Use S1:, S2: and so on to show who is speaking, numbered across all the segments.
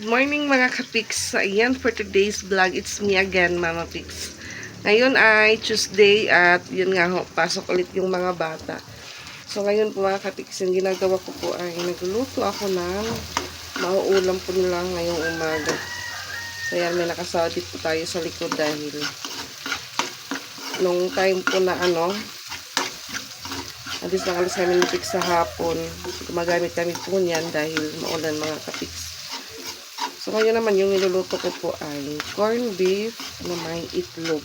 S1: Morning mga kapiks. Ayan for today's vlog. It's me again, Mama Pix. Ngayon ay Tuesday at yun nga ho, pasok ulit yung mga bata. So ngayon po mga kapiks, yung ginagawa ko po ay nagluluto ako ng mauulam po nila ngayong umaga. So ayan, may nakasawdit po tayo sa likod dahil nung time po na ano, alis na alis kami ni sa hapon. Gumagamit kami po niyan dahil maulan mga kapiks. So, ngayon naman, yung niluluto ko po ay corned beef na may itlog.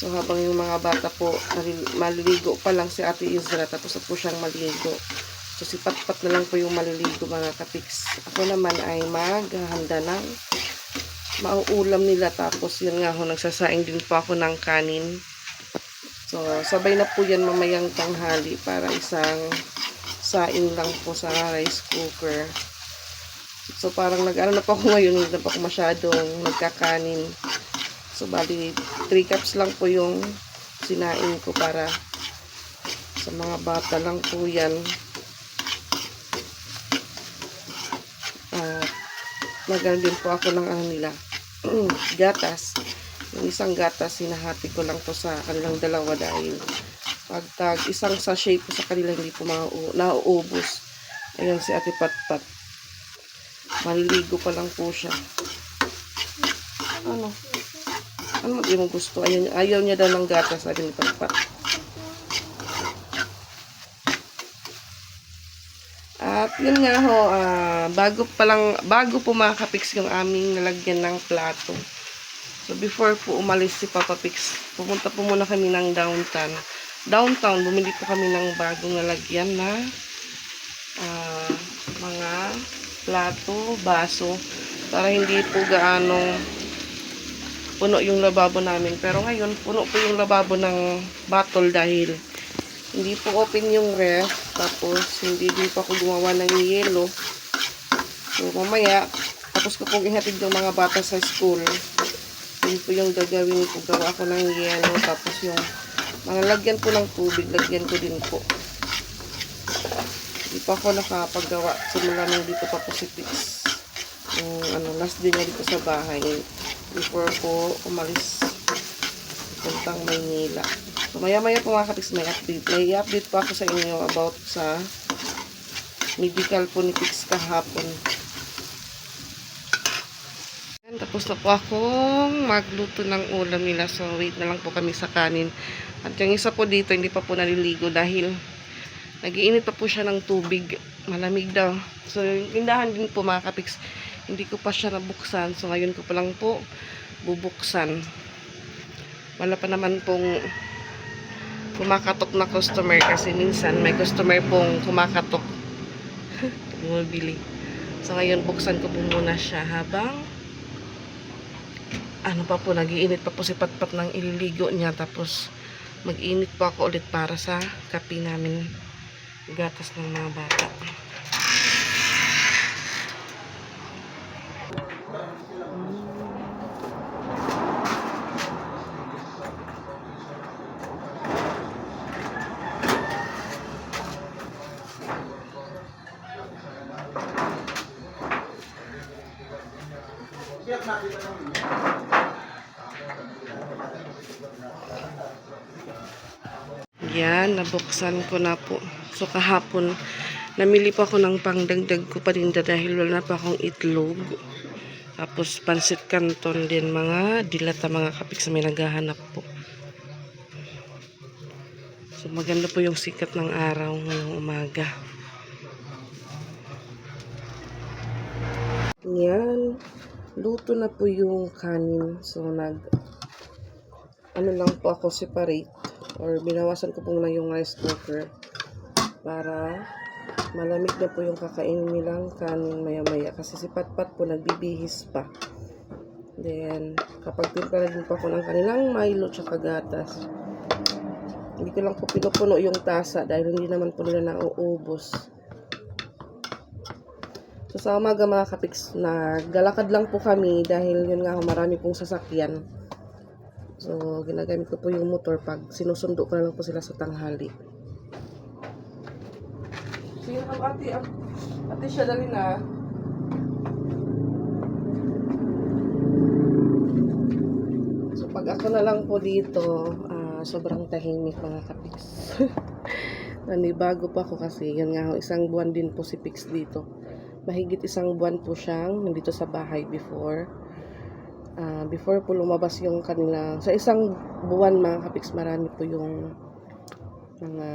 S1: So, habang yung mga bata po, maliligo pa lang si Ate Izra, tapos po siyang maligo. So, si Patpat na lang po yung maliligo mga kapiks. Ako naman ay maghahanda ng mauulam nila. Tapos, yun nga ho, nagsasaing din po ako ng kanin. So, sabay na po yan mamayang tanghali para isang saing lang po sa rice cooker. So, parang nag-ano na po ako ngayon, hindi na po ako masyadong nagkakanin. So, bali, 3 cups lang po yung sinain ko para sa mga bata lang po yan. At, nag din po ako ng ano nila, gatas. Yung isang gatas, sinahati ko lang po sa kanilang dalawa dahil pag tag isang sachet po sa kanila hindi po mau- nauubos. Ayan si Ate Patpat. Maliligo pa lang po siya. Ano? Ano di mo gusto? Ayaw, ayaw niya daw ng gatas, sabi ni Patpat. At yun nga ho, ah, bago pa lang, bago po makapix yung aming nalagyan ng plato. So before po umalis si Papa Pix, pumunta po muna kami ng downtown. Downtown, bumili po kami ng bagong nalagyan na plato, baso, para hindi po gaano puno yung lababo namin. Pero ngayon, puno po yung lababo ng bottle dahil hindi po open yung ref. Tapos, hindi din po ako gumawa ng yelo. So, mamaya, tapos ko pong ihatid yung mga bata sa school. Yun po yung gagawin ko. Gawa ko ng yelo. Tapos yung mga lagyan po ng tubig, lagyan ko din po. Hindi pa ako nakapaggawa. Simula nang dito pa po si Pix. Yung ano, last din niya dito sa bahay. Before po umalis puntang Maynila. So, maya-maya po mga kapix, may update. May update po ako sa inyo about sa medical po ni Pix kahapon. Ayan, Tapos na po akong magluto ng ulam nila. So, wait na lang po kami sa kanin. At yung isa po dito, hindi pa po naliligo dahil nagiinit pa po siya ng tubig. Malamig daw. So, yung tindahan din po mga kapiks, hindi ko pa siya nabuksan. So, ngayon ko pa lang po bubuksan. Wala pa naman pong kumakatok na customer kasi minsan may customer pong kumakatok. Bumibili. So, ngayon buksan ko po muna siya habang ano pa po, nagiinit pa po si Patpat ng ililigo niya. Tapos, mag-init po ako ulit para sa kape namin. Gatas ng mga bata. Yan, nabuksan ko na po. So, kahapon, namili pa ako ng pangdagdag ko pa rin dahil wala pa akong itlog. Tapos, pansit canton din mga dilata mga kapik sa may naghahanap po. So, maganda po yung sikat ng araw ngayong umaga. Yan. Luto na po yung kanin. So, nag ano lang po ako separate or binawasan ko po muna yung rice cooker para malamig na po yung kakainin nilang kanin maya maya kasi si Patpat po nagbibihis pa. Then kapag timpla din po ako ng kanilang Milo tsaka gatas hindi ko lang po pinupuno yung tasa dahil hindi naman po nila nauubos. So sa umaga mga kapiks naglalakad lang po kami dahil yun nga marami pong sasakyan. So, ginagamit ko po yung motor pag sinusundo ko na lang po sila sa tanghali. Sino ang ate? Ah, ate siya dali na. So pag ako na lang po dito, uh, sobrang tahimik mga kapiks. Nanibago ah, pa ako kasi, yun nga ho, isang buwan din po si Pix dito. Mahigit isang buwan po siyang nandito sa bahay before. Uh, before po lumabas yung kanila. Sa isang buwan mga kapiks, marami po yung mga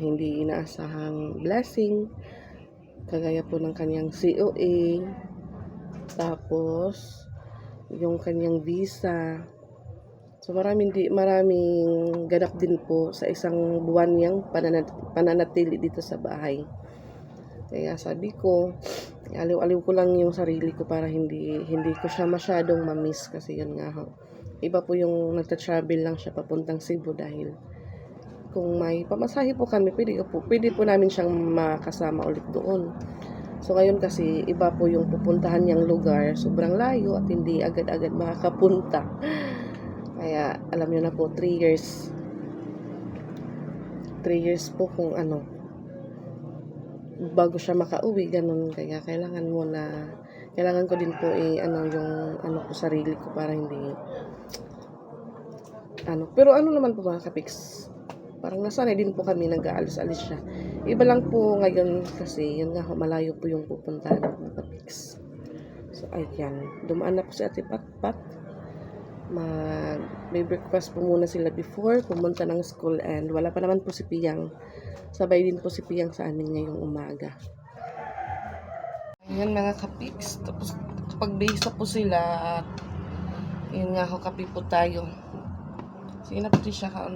S1: hindi inaasahang blessing. Kagaya po ng kanyang COA. Tapos, yung kanyang visa. So maraming di, maraming ganap din po sa isang buwan niyang pananat, pananatili dito sa bahay. Kaya sabi ko, aliw-aliw ko lang yung sarili ko para hindi hindi ko siya masyadong mamiss kasi yun nga ho. Iba po yung nagta-travel lang siya papuntang Cebu dahil kung may pamasahe po kami, pwede po, pwede po namin siyang makasama ulit doon. So ngayon kasi iba po yung pupuntahan niyang lugar, sobrang layo at hindi agad-agad makakapunta. Kaya alam niyo na po 3 years. 3 years po kung ano. Bago siya makauwi ganun. Kaya kailangan mo na kailangan ko din po eh ano yung ano ko sarili ko para hindi ano. Pero ano naman po mga kapiks parang nasanay din po kami nag-aalis-alis siya. Iba lang po ngayon kasi yun nga malayo po yung pupuntahan ng kapiks so ayan. Dumaan na po si ate Patpat mag may breakfast po muna sila before pumunta ng school and wala pa naman po si Piyang. Sabay din po si Piyang sa amin ngayong umaga. Ayan mga kapiks tapos kapag bisa po sila at yun nga ho kape po tayo. Sige na po siya ka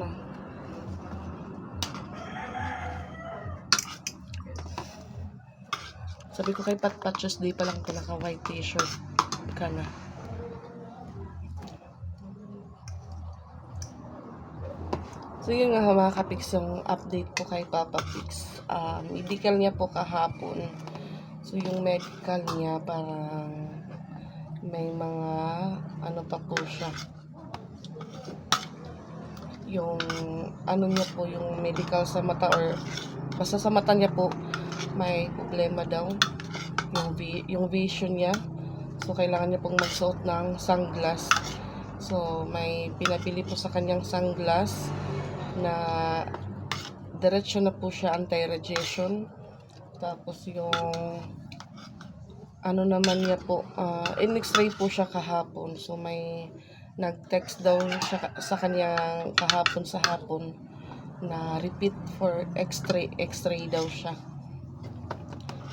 S1: sabi ko kay Pat Pat Tuesday pa lang ko naka white t-shirt ka na So yun nga mga kapiks yung update po kay Papa Pix. Um, medical niya po kahapon. So yung medical niya parang may mga ano pa po siya. Yung ano niya po yung medical sa mata or basta sa mata niya po may problema daw. Yung, vi- yung vision niya. So kailangan niya pong magsuot ng sunglass. So may pinapili po sa kanyang sunglass na diretso na po siya anti-radiation. Tapos yung ano naman niya po, uh, in x-ray po siya kahapon. So may nag-text daw siya sa kanyang kahapon sa hapon na repeat for x-ray, x-ray daw siya.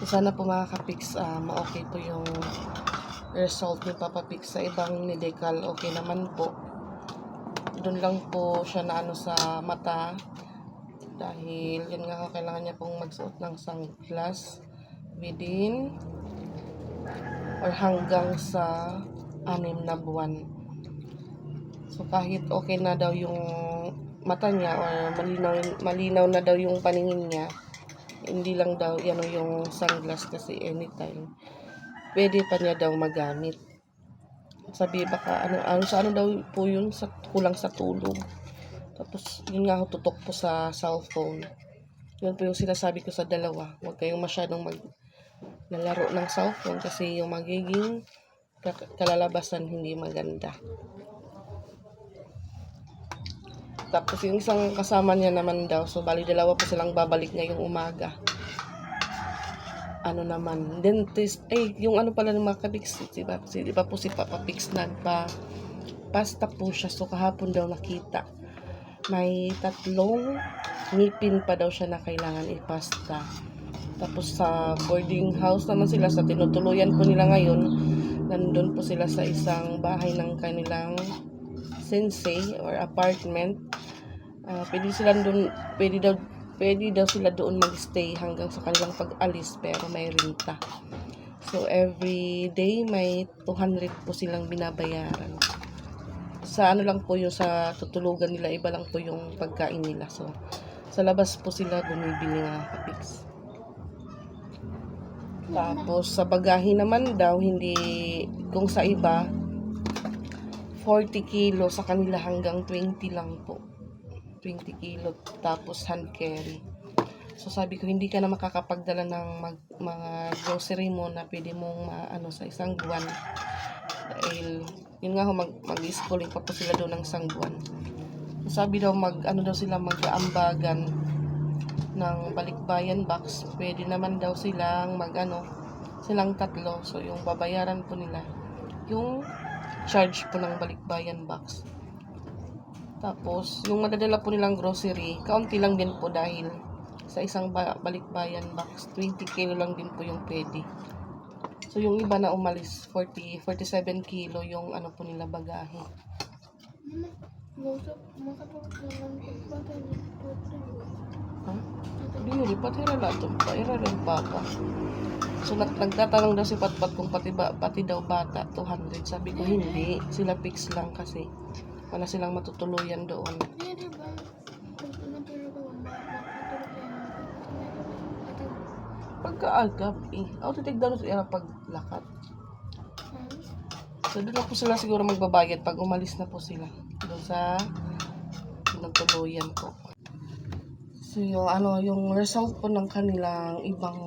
S1: So sana po mga kapiks, uh, ma-okay po yung result ni Papa Pix sa ibang medical. Okay naman po. Doon lang po siya na ano sa mata. Dahil yun nga kailangan niya pong magsuot ng sunglass within or hanggang sa anim na buwan. So kahit okay na daw yung mata niya or malinaw, malinaw na daw yung paningin niya hindi lang daw yan yung sunglass kasi anytime pwede pa niya daw magamit. Sabi baka ano ano sa ano daw po yun? Sa kulang sa tulog. Tapos yun nga ho tutok po sa cellphone. Yun po yung sinasabi ko sa dalawa. Huwag kayong masyadong mag lalaro ng cellphone kasi yung magiging ka- kalalabasan hindi maganda tapos yung isang kasama niya naman daw so bali dalawa po silang babalik ngayong umaga ano naman, dentist, eh, yung ano pala ng mga kabiks, di? Kasi, di ba po si Papa Pix nagpa, pasta po siya, so kahapon daw nakita. May tatlong ngipin pa daw siya na kailangan ipasta. Tapos sa boarding house naman sila, sa tinutuluyan po nila ngayon, nandun po sila sa isang bahay ng kanilang sensei or apartment. Ah, pwede sila doon, pwede daw pwede daw sila doon magstay hanggang sa kanilang pag-alis pero may renta. So every day may 200 po silang binabayaran. Sa ano lang po yung sa tutulugan nila, iba lang po yung pagkain nila. So sa labas po sila bumibili nga kapiks. Tapos sa bagahe naman daw, hindi kung sa iba 40 kilo sa kanila hanggang 20 lang po. 20 kilo tapos hand carry. So sabi ko, hindi ka na makakapagdala ng mag- mga grocery mo na pwede mong maano sa isang buwan. Dahil, yun nga ho, mag, mag-schooling pa po sila doon ng isang buwan. So, sabi daw, mag, ano daw sila, mag-aambagan ng balikbayan box. Pwede naman daw silang mag, ano, silang tatlo. So, yung babayaran po nila, yung charge po ng balikbayan box. Tapos, yung madadala po nilang grocery, kaunti lang din po dahil sa isang ba- balikbayan box, 20 kilo lang din po yung pwede. So, yung iba na umalis, 40, 47 kilo yung ano po nila bagahe. Ha? Hindi hira na ito pa, hira rin papa. So, nag nagtatanong daw si Patpat kung pati, ba, pati daw bata, 200. Sabi ko, hindi. Sila fix lang kasi. Wala silang matutuluyan doon. Pagkaagap eh. Ako titigdan sa ira paglakat. So, doon na po sila siguro magbabayad pag umalis na po sila. Doon sa nagtuluyan po. So, yung, ano, yung result po ng kanilang ibang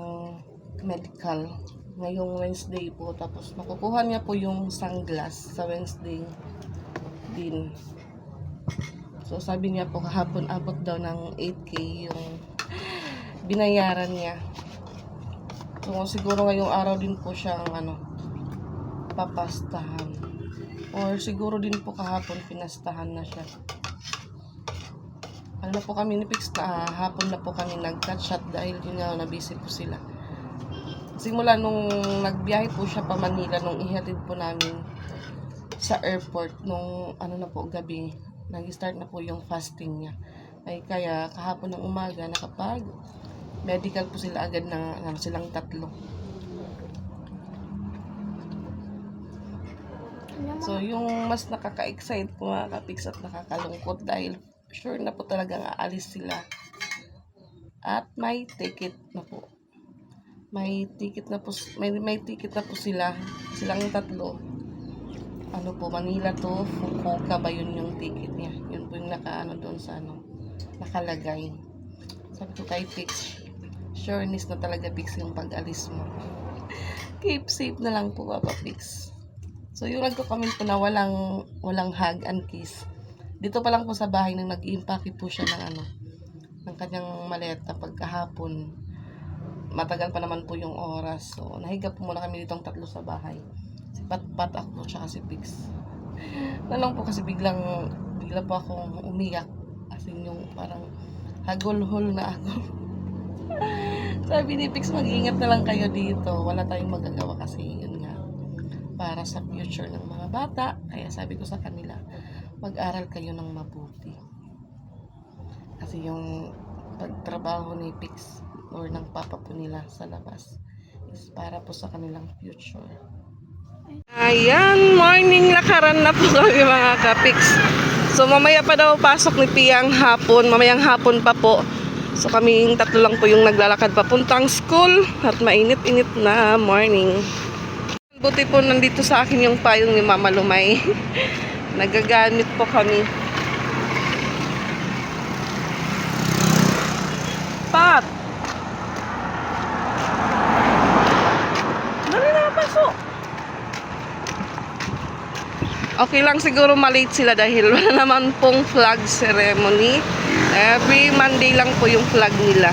S1: medical ngayong Wednesday po. Tapos, makukuha niya po yung sunglass sa Wednesday din. So, sabi niya po kahapon abot daw ng 8K yung binayaran niya. So, siguro ngayong araw din po siyang ano, papastahan. Or siguro din po kahapon pinastahan na siya. Ano na po kami ni Pix na ah, hapon na po kami nag-catch up dahil yun nga na-busy po sila. Simula nung nagbiyahe po siya pa Manila nung ihatid po namin sa airport nung ano na po gabi nag-start na po yung fasting niya. Ay kaya kahapon ng umaga nakapag medical po sila agad na ano, silang tatlo. So, yung mas nakaka-excite po mga kapiks at nakakalungkot dahil sure na po talagang aalis sila. At may ticket na po. May ticket na po, may, may ticket na po sila. Silang tatlo. Ano po, Manila to, Fukuoka ba yun yung ticket niya? Yun po yung naka, ano doon sa ano, nakalagay. Sabi ko kay Pix, sureness na talaga Pix yung pag-alis mo. Keep safe na lang po, Papa Pix. So, yung nagko-comment po na walang, walang hug and kiss. Dito pa lang po sa bahay nang nag-impake po siya ng ano, ng kanyang maleta pagkahapon. Matagal pa naman po yung oras. So, nahiga po muna kami ditong tatlo sa bahay. Si Pat-Pat ako, tsaka si Pix. Nalang po kasi biglang, bigla po akong umiyak. As in yung parang hagol-hol na ako. Sabi ni Pix, mag-ingat na lang kayo dito. Wala tayong magagawa kasi yun nga para sa future ng mga bata. Kaya sabi ko sa kanila, mag-aral kayo ng mabuti. Kasi yung pagtrabaho ni Pix or ng papa po nila sa labas is para po sa kanilang future. Ayan, morning lakaran na po kami mga kapix. So mamaya pa daw pasok ni Piyang hapon, mamayang hapon pa po. So kaming tatlo lang po yung naglalakad papuntang school at mainit-init na morning. Buti po nandito sa akin yung payong ni Mama Lumay. Nagagamit po kami. Pat! Dali na, pasok! Okay lang siguro malate sila dahil wala naman pong flag ceremony. Every Monday lang po yung flag nila.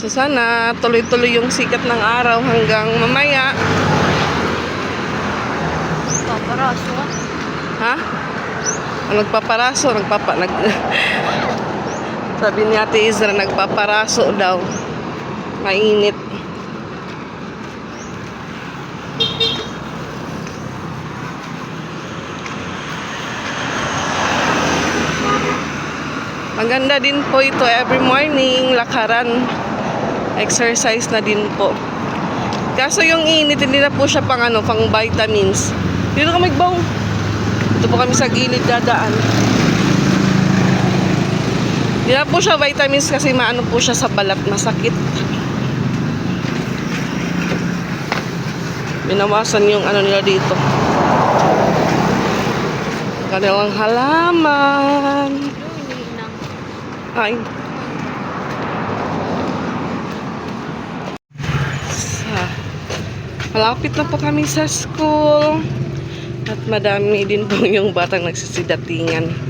S1: So sana tuloy-tuloy yung sikat ng araw hanggang mamaya.
S2: Paparaso.
S1: Ha? O, nagpaparaso, nagpapa nag Sabi ni Ate Izra nagpaparaso daw. Mainit. Maganda din po ito every morning, lakaran. Exercise na din po. Kaso yung init, hindi na po siya pang ano, pang vitamins. Dito ka magbong. Ito po kami sa gilid dadaan. Hindi po siya vitamins kasi maano po siya sa balat, masakit. Binawasan yung ano nila dito. kanilang halaman. Ay. Sa, malapit na po kami sa school. At madami din po yung batang nagsisidatingan.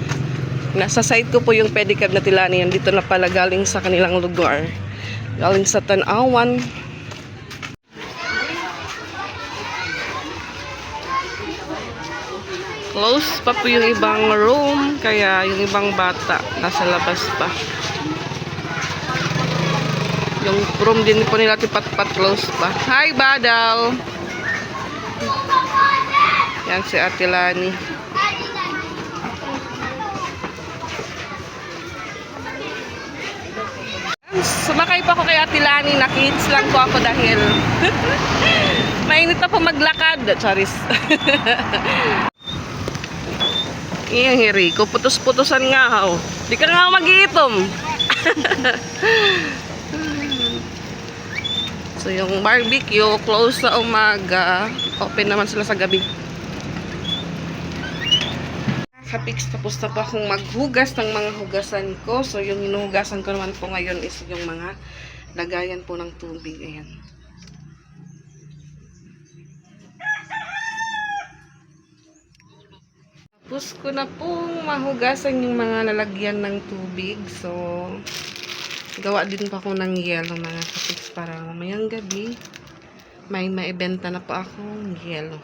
S1: Nasa site ko po yung pedicab na tilani. Dito na pala galing sa kanilang lugar. Galing sa Tanawan. Close pa po yung ibang room. Kaya yung ibang bata nasa labas pa. Yung room din po nila tipat-pat close pa. Hi, Badal! Yan si Ate Sumakay pa ako kay Ate Lani. Nakits lang po ako dahil mainit na po maglakad. Charis. Iyang hiri ko. Putos-putosan nga. Oh. Di ka nga mag-iitom. So, yung barbecue, close sa umaga. Open naman sila sa gabi. Kapix, tapos na po akong maghugas ng mga hugasan ko. So, yung hinuhugasan ko naman po ngayon is yung mga lagayan po ng tubig. Ayan. Tapos ko na pong mahugasan yung mga lalagyan ng tubig. So, gawa din pa ako ng yelo mga kapix para mamayang gabi may maibenta na po akong yelo.